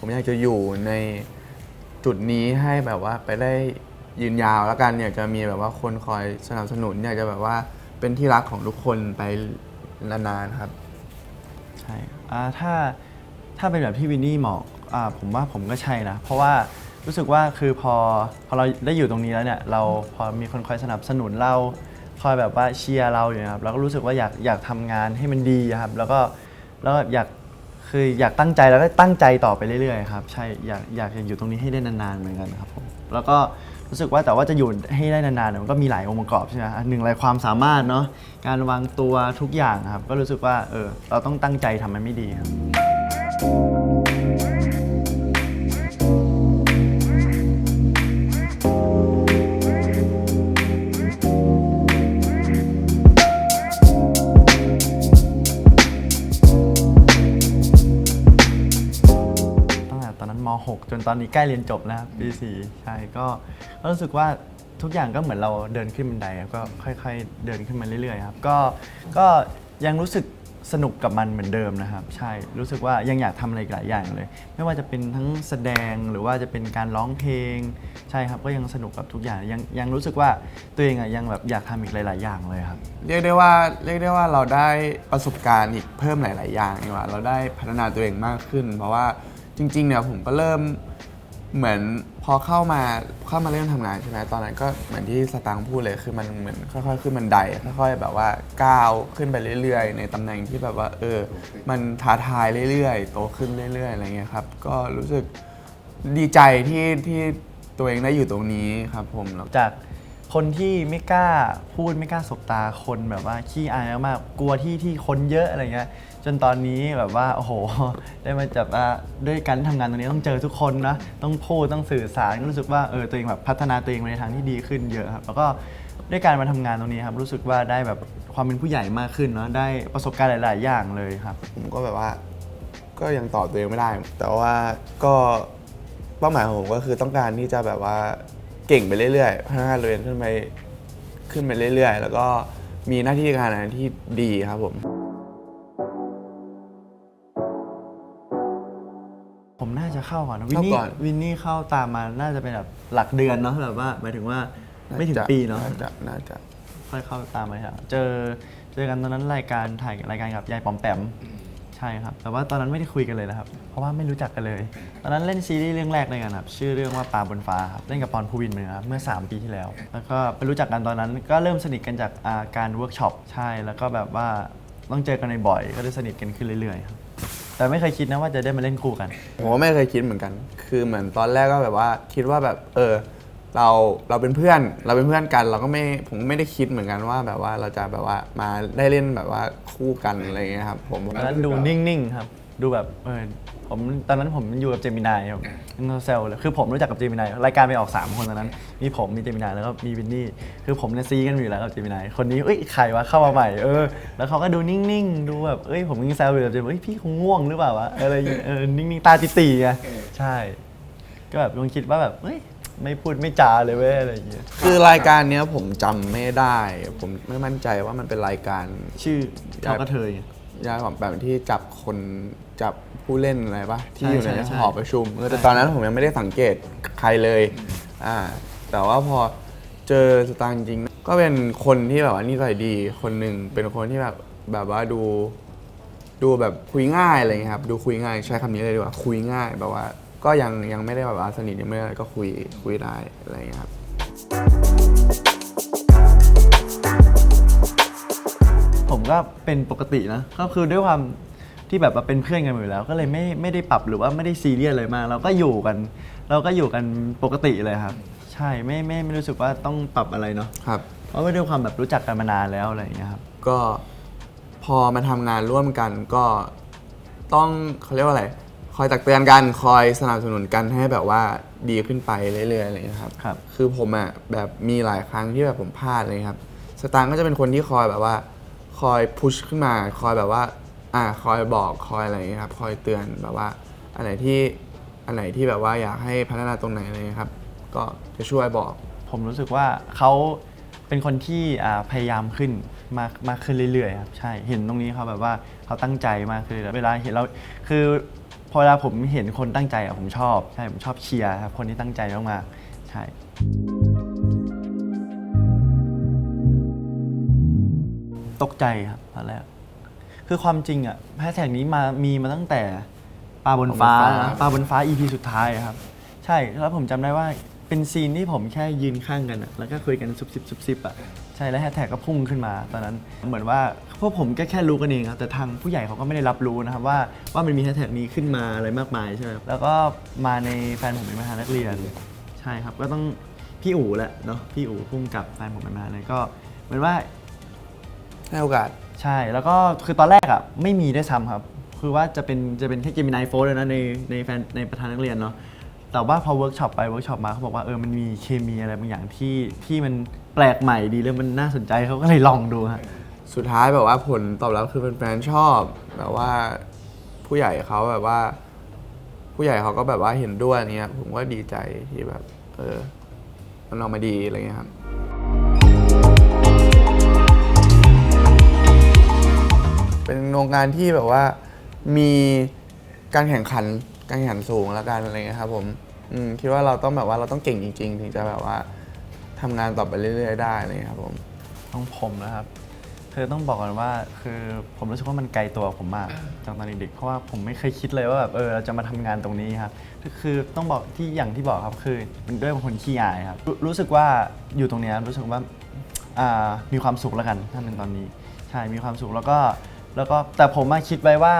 ผมอยากจะอยู่ในจุดนี้ให้แบบว่าไปได้ยืนยาวแล้วกันอยากจะมีแบบว่าคนคอยสนับสนุนอยากจะแบบว่าเป็นที่รักของทุกคนไปนานๆครับ ใช่อ่าถ้าถ้าเป็นแบบที่วินนี่บอกอ่าผมว่าผมก็ใช่นะ เพราะว่ารู้สึกว่าคือพอพอเราได้อยู่ตรงนี้แล้วเนี่ยเราพอมีคนคอยสนับสนุนเราคอยแบบว่าเชียร์เราอยู่นะครับเราก็รู้สึกว่าอยากอยากทำงานให้มันดีอะครับ แล้วก็แล้วก็อยาก คืออยากตั้งใจแล้วก็ตั้งใจต่อไปเรื่อยๆครับใช่อยากอยากจะอยู่ตรงนี้ให้ได้นานๆเหมือนกันครับผมแล้วก็รู้สึกว่าแต่ว่าจะอยู่ให้ได้นานๆเนี่ยมันก็มีหลายองค์ประกอบใช่ไหมอันหนึ่งอะไรความสามารถเนาะการวางตัวทุกอย่างครับ ก็รู้สึกว่าเออเราต้องตั้งใจทำมันไม่ดีครับ .6 จนตอนนี้ใกล้เรียนจบแล้วครับปี4ใช่ก็ก็รู้สึกว่าทุกอย่างก็เหมือนเราเดินขึ้นบันไดครับก็ค่อย ๆ เดินขึ้นมาเรื่อยๆครับก็ก็ยังรู้สึกสนุกกับมันเหมือนเดิมนะครับ ใช่รู้สึกว่ายังอยากทำอะไรอีกหลายอย่างเลย ไม่ว่าจะเป็นทั้งแสดงหรือว่าจะเป็นการร้องเพลง ใช่ครับก็ยังสนุกกับทุกอย่างยังยังรู้สึกว่าตัวเองอะยังแบบอยากทำอีกหลาย ๆ อย่างเลยครับ เรียกได้ว่าเรียกได้ว่าเราได้ประสบการณ์อีกเพิ่มหลาย ๆ อย่างดีกว่าเราได้พัฒนาตัวเองมากขึ้น เพราะว่า จริงๆเนี่ยผมก็เริ่มเหมือนพอเข้ามาเข้ามาเริ่มทำงานใช่ไหมตอนนั้นก็เหมือนที่สตางค์พูดเลยคือมันเหมือนค่อยๆขึ้นบันไดค่อยๆแบบว่าก้าวขึ้นไปเรื่อย ๆ ในตำแหน่งที่แบบว่า เออ มันท้าทายเรื่อยๆโตขึ้นเรื่อยๆอะไรเงี้ยครับ ก็รู้สึกดีใจที่ที่ตัวเองได้อยู่ตรงนี้ครับผมแล้ว จากคนที่ไม่กล้าพูดไม่กล้าสบตาคนแบบว่าขี้อายมากๆกลัวที่ที่คนเยอะอะไรเงี้ย จนตอนนี้แบบว่าโอ้โห ได้มาจับว่าด้วยการทำงานตรงนี้ต้องเจอทุกคนนะต้องพูดต้องสื่อสารรู้สึกว่าเออตัวเองแบบพัฒนาตัวเองไปในทางที่ดีขึ้นเยอะครับแล้วก็ด้วยการมาทำงานตรงนี้ครับรู้สึกว่าได้แบบความเป็นผู้ใหญ่มากขึ้นเนาะได้ประสบการณ์หลาย ๆ อย่างเลยครับ ผมก็แบบว่าก็ยังตอบตัวเองไม่ได้ แต่ว่าก็เป้าหมายของผมก็คือต้องการที่จะแบบว่าเก่งไปเรื่อยๆพัฒนาตัวเองขึ้นไปขึ้นไปเรื่อย ๆ แล้วก็มีหน้าที่การงานที่ดีครับผม ผมน่าจะเข้าก่อนนะวินเข้านี่ก่อน วินนี่เข้าตามมาน่าจะเป็นแบบหลักเดือนเนาะแบบว่าหมายถึงว่าไม่ถึงจปีเนาะน่าจะน่าจะ ค่อยเข้าตามไปครับเจอเจอกันตอนนั้นรายการถ่ายรายการกับยายปอมแปมใช่ครับ แต่ว่าตอนนั้นไม่ได้คุยกันเลยนะครับ เพราะว่าไม่รู้จักกันเลย ตอนนั้นเล่นซีรีส์เรื่องแรกด้วยกันครับชื่อเรื่องว่าปลาบนฟ้าครับเล่นกับปอนภูวินเหมือนกันครับเมื่อ 3 ปีที่แล้ว แล้วก็ไปรู้จักกันตอนนั้นก็เริ่มสนิทกันจากอ่าการเวิร์กช็อปใช่แล้วก็แบบว่าต้องเจอกันบ่อยๆก็ได้สนิทกันขึ้นเรื่อยๆครับ แต่ไม่เคยคิดนะว่าจะได้มาเล่นคู่กัน ผมก็ไม่เคยคิดเหมือนกัน คือเหมือนตอนแรกก็แบบว่าคิดว่าแบบเออเราเราเป็นเพื่อน เราเป็นเพื่อนกัน เราก็ไม่ผมก็ไม่ได้คิดเหมือนกันว่าแบบว่าเราจะแบบว่ามาได้เล่นแบบว่าคู่กันอะไรอย่างเงี้ยครับผมตอนนั้นดูนิ่งๆครับ ดูแบบเออผมตอนนั้นผมอยู่กับเจมินายครับเซลเลยคือผมรู้จักกับเจมินายรายการไปออก3คนตอนนั้น มีผมมีเจมินายแล้วก็มีวินนี่คือผมเนี่ยซีกันอยู่แล้วกับเจมินายคนนี้เอ้ยใครวะเข้ามาใหม่เออแล้วเขาก็ดูนิ่งๆดูแบบเอ้ยผมยังแซวอยู่กับเจมินายเอ้ยพี่คงง่วงหรือเปล่าวะอะไรอย่างเงี้ยเออนิ่งๆตาตีๆไงใช่ ก็แบบลองคิดว่าแบบเอ้ยไม่พูดไม่จาเลยเว้ยอะไรอย่างเงี้ยคือรายการเนี้ยผมจำไม่ได้ ผมไม่มั่นใจว่ามันเป็นรายการชื่อเขาก็เทยไง ยาแบบแบบที่จับคนจับผู้เล่นอะไรปะที่อยู่ในใช่ใช่หอประชุมเออแต่ใช่ตอนนั้นผมยังไม่ได้สังเกตใครเลยอ่าแต่ว่าพอเจอสตางค์จริงๆก็เป็นคนที่แบบว่านิสัยดีคนหนึ่งเป็นคนที่แบบแบบว่าดู ดูแบบคุยง่ายอะไรเงี้ยครับ ดูคุยง่ายใช้คำนี้เลยดีกว่าคุยง่ายแบบว่า ก็ยังยังไม่ได้แบบว่าสนิทยังไม่ได้อะไรก็คุยคุยได้อะไรเงี้ยครับ ผมก็เป็นปกตินะก็คือด้วยความที่แบบว่าเป็นเพื่อนกันอยู่แล้ว ก็เลยไม่ไม่ได้ปรับหรือว่าไม่ได้ซีเรียสเลยมากเราก็อยู่กัน เราก็อยู่กันปกติเลยครับ ใช่ไม่ไม่ไม่รู้สึกว่าต้องปรับอะไรเนาะครับ เพราะว่าด้วยความแบบรู้จักกันมานานแล้วอะไรอย่างเงี้ยครับก็พอมาทำงานร่วมกันก็ต้องเขาเรียกว่าอะไร คอยตักเตือนกันคอยสนับสนุนกันให้แบบว่าดีขึ้นไปเรื่อยๆอะไรอย่างเงี้ยครับ ครับ คือผมอะแบบมีหลายครั้งที่แบบผมพลาดเลยครับ สตางค์ก็จะเป็นคนที่คอยแบบว่า คอยพุชขึ้นมาคอยแบบว่าอ่าคอยบอกคอยอะไรอย่างเงี้ยครับคอยเตือนแบบว่าอันไหนที่อันไหนที่แบบว่าอยากให้พัฒนาตรงไหนอะไรเงี้ยครับ ก็จะช่วยบอก ผมรู้สึกว่าเขาเป็นคนที่อ่าพยายามขึ้นมากมากขึ้นเรื่อยๆครับใช่เห็นตรงนี้เขาแบบว่าเขาตั้งใจมากขึ้นแล้วเวลาเห็นเราคือพอเวลาผมเห็นคนตั้งใจอะผมชอบใช่ผมชอบเชียร์ครับคนที่ตั้งใจมากๆใช่ ตกใจครับตอนแรก คือความจริงอะแฮชแท็กนี้มามีมาตั้งแต่ปลาบนฟ้าปลาบนฟ้าปลาบนฟ้า EP สุดท้ายอะครับ ใช่แล้วผมจำได้ว่าเป็นซีนที่ผมแค่ยืนข้างกันอะแล้วก็คุยกันซุบซิบซุบซิบอะใช่แล้วแฮชแท็กก็พุ่งขึ้นมา ตอนนั้นเหมือนว่าพวกผมก็แค่รู้กันเองครับแต่ทางผู้ใหญ่เขาก็ไม่ได้รับรู้นะครับว่าว่ามันมีแฮชแท็กนี้ขึ้นมาอะไรมากมายใช่ไหมครับแล้วก็มาในแฟนผมเป็นประธานนักเรียน ใช่ครับก็ต้องพี่อู๋แหละเนาะพี่อู๋พุ่งกับแฟนผมเป็นประธานเลยก็เหมือนว่า ให้โอกาส ใช่ แล้วก็คือตอนแรกอะไม่มีด้วยซ้ำครับ คือว่าจะเป็นจะเป็นแค่เกมินายโฟร์เลยนะในในแฟนในประธานนักเรียนเนาะ แต่ว่าพอเวิร์กช็อปไปเวิร์กช็อปมาเขาบอกว่าเออมันมีเคมีอะไรบางอย่างที่ที่มันแปลกใหม่ดีแล้วมันน่าสนใจเขาก็เลยลองดูฮะ สุดท้ายแบบว่าผลตอบรับคือแฟนๆชอบแบบว่าผู้ใหญ่เขาแบบว่า ผู้ใหญ่เขาก็แบบว่าเห็นด้วยเนี้ยผมก็ดีใจที่แบบ เออมันออกมาดีอะไรเงี้ยครับ เป็นโรงงานที่แบบว่ามีการแข่งขันการแข่งขันสูงแล้วกันอะไรเงี้ยครับผมอืมคิดว่าเราต้องแบบว่าเราต้องเก่งจริง ๆ ถึงจะแบบว่าทำงานต่อไปเรื่อย ๆ ได้อะไรเงี้ยครับผมต้องผมนะครับ คือต้องบอกกันว่าคือผมรู้สึกว่ามันไกลตัวผมมากจากตอนเด็กๆเพราะว่าผมไม่เคยคิดเลยว่าแบบเออเราจะมาทำงานตรงนี้ครับคือคือต้องบอกที่อย่างที่บอกครับคือมันด้วยเป็นคนขี้อายครับรู้รู้สึกว่าอยู่ตรงเนี้ยรู้สึกว่าอ่ามีความสุขแล้วกันถ้าเป็นตอนนี้ใช่มีความสุขแล้วก็ แล้วก็แต่ผมมาคิดไว้ว่า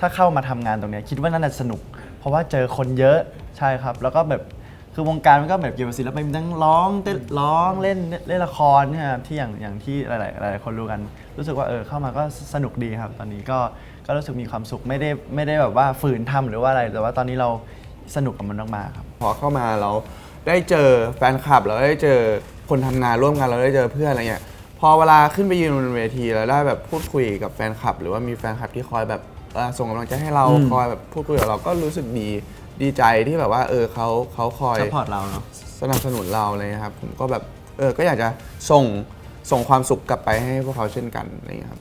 ถ้าเข้ามาทำงานตรงเนี้ยคิดว่าน่าจะสนุก เพราะว่าเจอคนเยอะใช่ครับ แล้วก็แบบคือวงการมันก็แบบเกี่ยวกับศิลปินมีทั้งร้องเต้นร้องเล่นเล่นละครเนี่ยครับที่อย่างอย่างที่หลายๆหลายๆคนรู้กัน รู้สึกว่าเออเข้ามาก็สนุกดีครับ ตอนนี้ก็ก็รู้สึกมีความสุขไม่ได้ไม่ได้แบบว่าฝืนทำหรือว่าอะไร แต่ว่าตอนนี้เราสนุกกับมันมากๆครับ พอเข้ามาเราได้เจอแฟนคลับเราได้เจอคนทำงานร่วมกันเราได้เจอเพื่อนอะไรเงี้ย พอเวลาขึ้นไปยืนบนเวทีเราได้แบบพูดคุยกับแฟนคลับ หรือว่ามีแฟนคลับที่คอยแบบเอ่อส่งกำลังใจให้เราอืมคอยแบบพูดคุยกับเราก็รู้สึกดีดีใจที่แบบว่า เออเขาเขาคอย ซัพพอร์ตเราเนาะ สนับสนุนเราเลยนะครับ ผมก็แบบเออก็อยากจะส่งส่งความสุขกลับไปให้พวกเขาเช่นกันอะไรเงี้ยครับ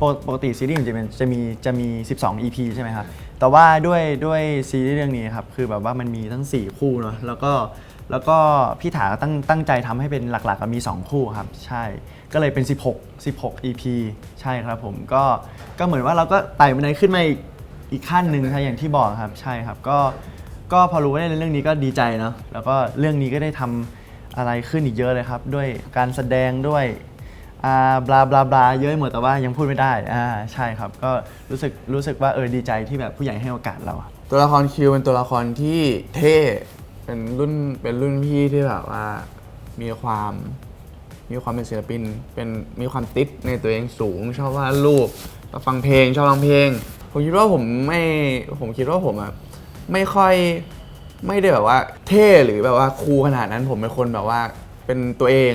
ปกปกติซีรีส์มันจะเป็นจะมีจะมี 12 EP ใช่ไหมครับ แต่ว่าด้วยด้วยซีรีส์เรื่องนี้ครับคือแบบว่ามันมีทั้ง 4 คู่เนาะแล้วก็แล้วก็พี่ถาตั้งตั้งใจทำให้เป็นหลักๆก็มี 2 คู่ครับ ใช่ก็เลยเป็น 16 16 EP ใช่ครับผมก็ก็เหมือนว่าเราก็ไต่บันไดขึ้นมาอีกอีกขั้นหนึ่งครับอย่างที่บอกครับใช่ครับก็ก็พอรู้ว่าได้เล่นเรื่องนี้ก็ดีใจเนาะแล้วก็เรื่องนี้ก็ได้ทำอะไรขึ้นอีกเยอะเลยครับ ด้วยการแสดงด้วย อ่าบลาบลาบลาเยอะไปหมดแต่ว่ายังพูดไม่ได้อ่าใช่ครับ ก็รู้สึกรู้สึกว่าเออดีใจที่แบบผู้ใหญ่ให้โอกาสเราอะ ตัวละครคิวเป็นตัวละครที่เท่เป็นรุ่นเป็นรุ่นพี่ที่แบบว่ามีความมีความเป็นศิลปิน เป็นมีความติดในตัวเองสูง ชอบวาดรูปชอบฟังเพลง ชอบร้องเพลง ผมคิดว่าผมไม่ผมคิดว่าผมอะไม่ค่อยไม่ได้แบบว่าเท่หรือแบบว่าคูลขนาดนั้นผมเป็นคนแบบว่า เป็นตัวเอง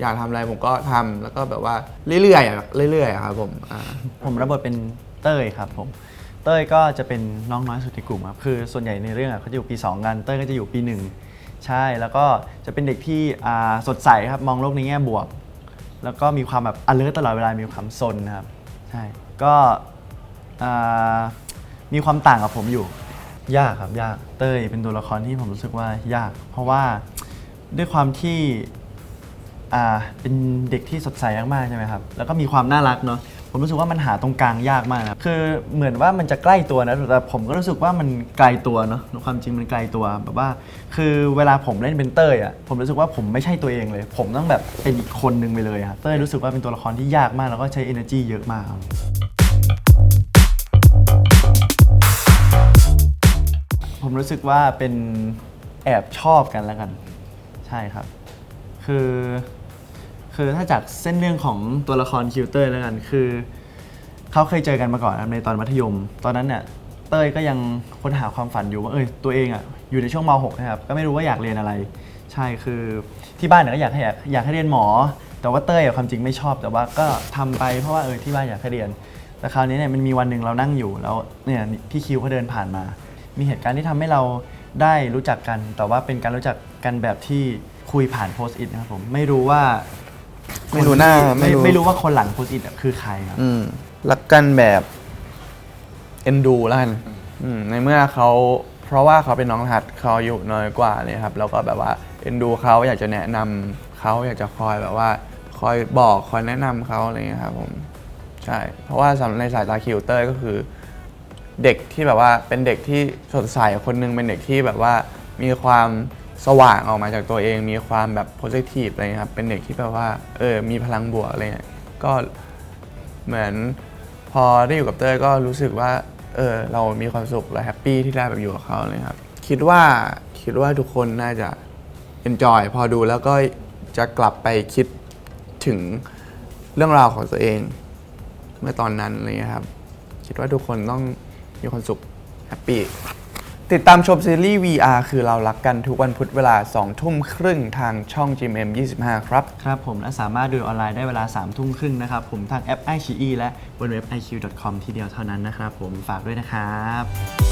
อยากทำอะไรผมก็ทำแล้วก็แบบว่าเรื่อยๆอะเรื่อยๆอะครับผมอ่า ผมรับบทเป็นเต้ยครับผม เต้ยก็จะเป็นน้องน้อยสุดในกลุ่มครับคือส่วนใหญ่ในเรื่องอะเขาจะอยู่ปี 2 กัน เต้ยก็จะอยู่ปี 1 ใช่ แล้วก็จะเป็นเด็กที่อ่าสดใสครับมองโลกในแง่บวก แล้วก็มีความแบบ alert ตลอดเวลา มีความซนนะครับ ใช่ ก็อ่ามีความต่างกับผมอยู่ ยากครับยาก เต้ยเป็นตัวละครที่ผมรู้สึกว่ายาก เพราะว่า ด้วยความที่อ่าเป็นเด็กที่สดใสมากๆใช่ไหมครับแล้วก็มีความน่ารักเนาะผมรู้สึกว่ามันหาตรงกลางยากมากนะคือเหมือนว่ามันจะใกล้ตัวนะแต่ผมก็รู้สึกว่ามันไกลตัวเนาะความจริงมันไกลตัวแบบว่า คือเวลาผมเล่นเป็นเต้ยอะผมรู้สึกว่าผมไม่ใช่ตัวเองเลย ผมต้องแบบเป็นอีกคนนึงไปเลยครับเต้ยรู้สึกว่าเป็นตัวละครที่ยากมากแล้วก็ใช้ energy เยอะมากครับผมรู้สึกว่าเป็นแอบชอบกันแล้วกัน ใช่ครับ คือ คือถ้าจากเส้นเรื่องของตัวละครคิวเตอร์แล้วกัน คือเขาเคยเจอกันมาก่อนครับในตอนมัธยม ตอนนั้นเนี่ยเต้ยก็ยังค้นหาความฝันอยู่ว่าเอยตัวเองอะอยู่ในช่วงม .6 นะครับก็ไม่รู้ว่าอยากเรียนอะไร ใช่คือที่บ้านเนี่ยก็อยากให้อยากอยากให้เรียนหมอ แต่ว่าเต้ยอะความจริงไม่ชอบ แต่ว่าก็ทำไปเพราะว่าเออที่บ้านอยากให้เรียน แต่คราวนี้เนี่ยมันมีวันหนึ่งเรานั่งอยู่แล้วเนี่ยพี่คิวเขาเดินผ่านมา มีเหตุการณ์ที่ทำให้เรา ได้รู้จักกัน แต่ว่าเป็นการรู้จักกันแบบที่คุยผ่านโพสต์อิทนะครับผมไม่รู้ว่าไม่รู้หน้าไม่ไม่รู้ ไม่รู้ว่าคนหลังโพสต์อิทอะคือใครครับ อืมรักกันแบบเอ็นดูแล้วกันอืมในเมื่อเขาเพราะว่าเขาเป็นน้องรหัดเขาอายุน้อยกว่าเนี่ยครับ แล้วก็แบบว่าเอ็นดูเขาอยากจะแนะนำเขาอยากจะคอยแบบว่า คอยบอกคอยแนะนำเขาอะไรเงี้ยครับผม ใช่ เพราะว่าสำหรับในสายตาคิวเตอร์ก็คือ เด็กที่แบบว่าเป็นเด็กที่สดใสคนหนึงเป็นเด็กที่แบบว่ามีความสว่างออกมาจากตัวเอง มีความแบบโพสิทีฟอะไรเงี้ยครับเป็นเด็กที่แบบว่าเออมีพลังบวกอะไรเงี้ยก็เหมือนพอได้อยู่กับเต้ยก็รู้สึกว่าเออเรามีความสุขและแฮปปี้ที่ได้แบบอยู่กับเขาเลยครับคิดว่าคิดว่าทุกคนน่าจะ enjoy พอดูแล้วก็จะกลับไปคิดถึงเรื่องราวของตัวเอง เมื่อตอนนั้นอะไรเงี้ยครับ คิดว่าทุกคนต้อง มีความสุขแฮปปี้ติดตามชมซีรีส์ VR คือเรารักกันทุกวันพุธเวลา 2 ทุ่มครึ่งทางช่อง GMM 25 ครับ ครับผมและสามารถดูออนไลน์ได้เวลา3ามทุ่มครึ่งนะครับผมทางแอป i อ e และบนเว็บ iq.com ทีเดียวเท่านั้นนะครับผมฝากด้วยนะครับ